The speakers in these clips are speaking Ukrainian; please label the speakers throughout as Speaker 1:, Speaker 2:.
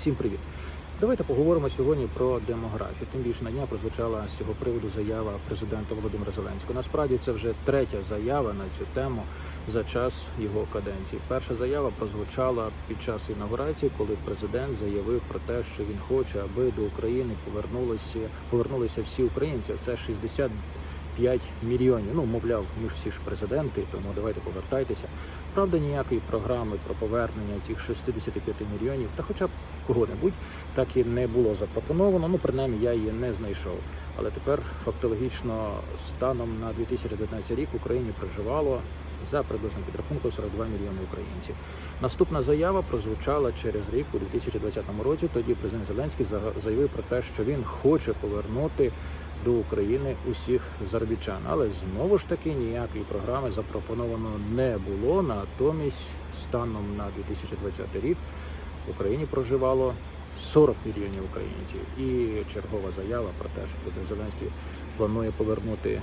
Speaker 1: Всім привіт! Давайте поговоримо сьогодні про демографію. Тим більше на дня прозвучала з цього приводу заява президента Володимира Зеленського. Насправді це вже третя заява на цю тему за час його каденції. Перша заява прозвучала під час інаугурації, коли президент заявив про те, що він хоче, аби до України повернулися повернулися всі українці. Це 60 5 мільйонів. Ну, мовляв, ми ж всі ж президенти, тому давайте повертайтеся. Правда, ніякої програми про повернення цих 65 мільйонів, та хоча б кого-небудь, так і не було запропоновано. Ну, принаймні, я її не знайшов. Але тепер фактологічно станом на 2019 рік в Україні проживало за приблизним підрахунком 42 мільйони українців. Наступна заява прозвучала через рік у 2020 році. Тоді президент Зеленський за- заявив про те, що він хоче повернути до України усіх заробітчан. Але знову ж таки ніякої програми запропоновано не було. Натомість, станом на 2020 рік в Україні проживало 40 мільйонів українців. І чергова заява про те, що президент Зеленський планує повернути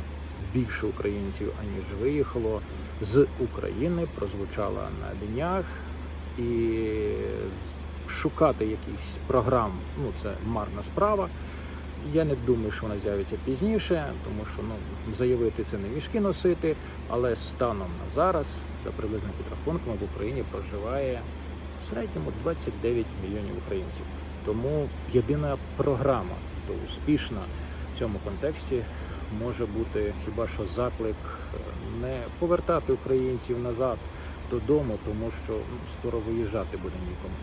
Speaker 1: більше українців, аніж виїхало з України, прозвучала на днях. І шукати якихось програм, ну це марна справа. Я не думаю, що вона з'явиться пізніше, тому що ну заявити це не мішки носити. Але станом на зараз, за приблизним підрахунками, в Україні проживає в середньому 29 мільйонів українців. Тому єдина програма, то успішна в цьому контексті, може бути хіба що заклик е, не повертати українців назад додому, тому що ну, скоро виїжджати буде нікому.